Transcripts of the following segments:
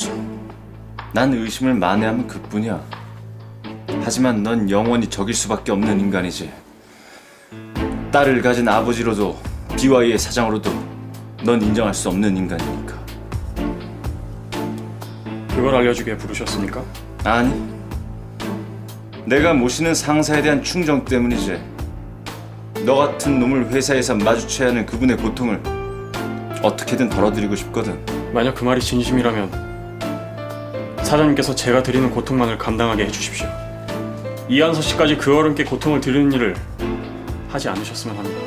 알려줘. 난 의심을 만회하면 그뿐이야. 하지만 넌 영원히 적일 수밖에 없는 인간이지. 딸을 가진 아버지로도 BY의 사장으로도 넌 인정할 수 없는 인간이니까. 그걸 알려주게 부르셨습니까? 아니, 내가 모시는 상사에 대한 충정 때문이지. 너 같은 놈을 회사에서 마주쳐야 하는 그분의 고통을 어떻게든 덜어드리고 싶거든. 만약 그 말이 진심이라면 사장님께서 제가 드리는 고통만을 감당하게 해주십시오. 이한서 씨까지 그 어른께 고통을 드리는 일을 하지 않으셨으면 합니다.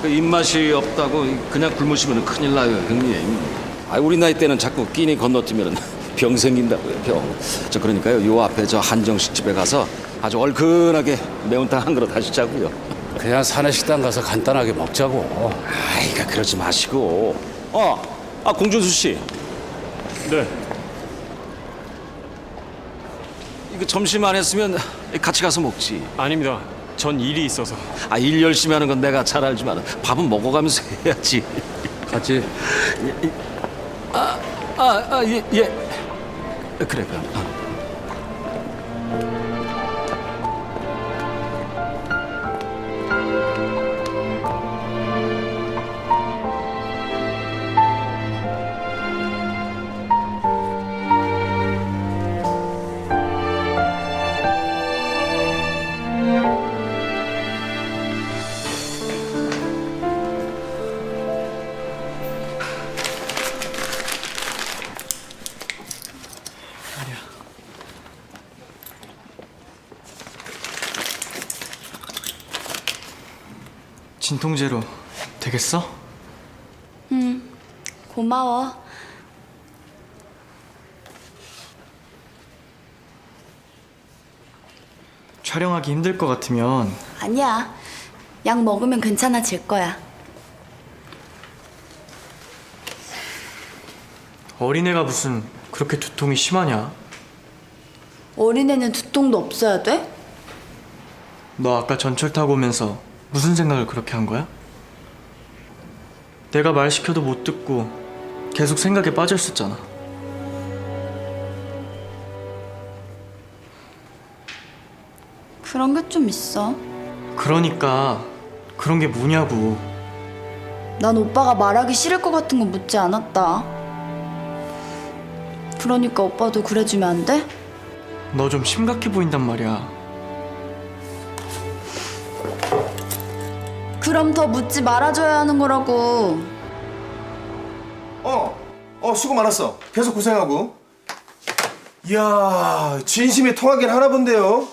그 입맛이 없다고 그냥 굶으시면 큰일 나요, 형님. 아, 우리 나이 때는 자꾸 끼니 건너뛰면 병 생긴다고요, 병. 저 그러니까요, 요 앞에 저 한정식 집에 가서 아주 얼큰하게 매운탕 한 그릇 하시자고요. 그냥 사내 식당 가서 간단하게 먹자고. 아이가 그러지 마시고. 어, 아 공준수 씨, 네, 이거 점심 안 했으면 같이 가서 먹지. 아닙니다. 전 일이 있어서. 아, 일 열심히 하는 건 내가 잘 알지만 밥은 먹어가면서 해야지. 같이 아, 아, 예, 예. 그래, 그럼. 진통제로 되겠어? 고마워. 촬영하기 힘들 것 같으면 아니야. 약 먹으면 괜찮아질 거야. 어린애가 무슨 그렇게 두통이 심하냐? 어린애는 두통도 없어야 돼? 너 아까 전철 타고 오면서 무슨 생각을 그렇게 한 거야? 내가 말 시켜도 못 듣고 계속 생각에 빠져 있었잖아. 그런 게 좀 있어. 그러니까 그런 게 뭐냐고. 난 오빠가 말하기 싫을 것 같은 거 묻지 않았다. 그러니까 오빠도 그래주면 안 돼? 너 좀 심각해 보인단 말이야. 그럼 더 묻지 말아줘야 하는 거라고. 어, 어, 수고 많았어. 계속 고생하고. 이야, 진심이 통하긴 하나 본데요.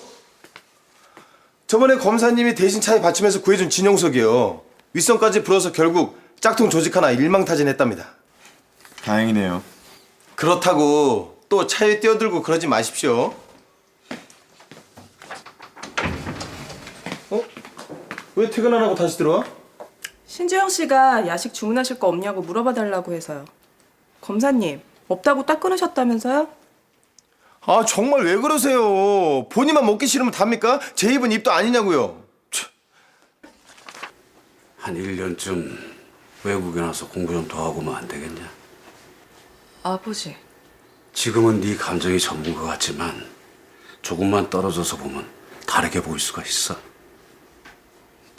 저번에 검사님이 대신 차에 받치면서 구해준 진영석이요. 윗선까지 불어서 결국 짝퉁 조직 하나 일망타진했답니다. 다행이네요. 그렇다고 또 차에 뛰어들고 그러지 마십시오. 어? 왜 퇴근 안 하고 다시 들어와? 신재영 씨가 야식 주문하실 거 없냐고 물어봐 달라고 해서요. 검사님, 없다고 딱 끊으셨다면서요? 아 정말 왜 그러세요? 본인만 먹기 싫으면 답니까? 제 입은 입도 아니냐고요. 한 1년쯤 외국에 나서 공부 좀 더 하고면 안 되겠냐? 아버지. 지금은 네 감정이 전부인 것 같지만 조금만 떨어져서 보면 다르게 보일 수가 있어.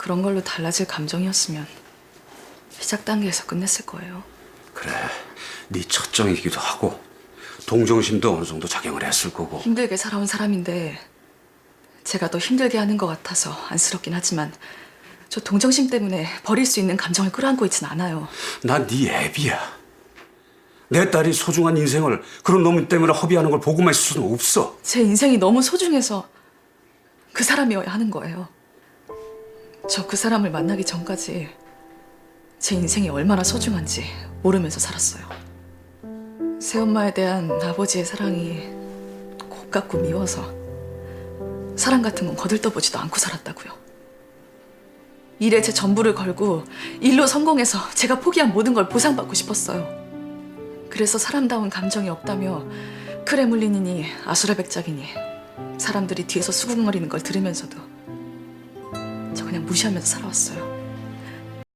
그런 걸로 달라질 감정이었으면 시작 단계에서 끝냈을 거예요. 그래, 네 첫정이기도 하고 동정심도 어느 정도 작용을 했을 거고 힘들게 살아온 사람인데 제가 더 힘들게 하는 것 같아서 안쓰럽긴 하지만 저 동정심 때문에 버릴 수 있는 감정을 끌어안고 있진 않아요. 난 네 애비야. 내 딸이 소중한 인생을 그런 놈 때문에 허비하는 걸 보고만 있을 수는 없어. 제 인생이 너무 소중해서 그 사람이어야 하는 거예요. 저 그 사람을 만나기 전까지 제 인생이 얼마나 소중한지 모르면서 살았어요. 새엄마에 대한 아버지의 사랑이 고깝고 미워서 사랑 같은 건 거들떠보지도 않고 살았다고요. 일에 제 전부를 걸고 일로 성공해서 제가 포기한 모든 걸 보상받고 싶었어요. 그래서 사람다운 감정이 없다며 크레물린이니 아수라백작이니 사람들이 뒤에서 수군거리는 걸 들으면서도 그냥 무시하면서 살아왔어요.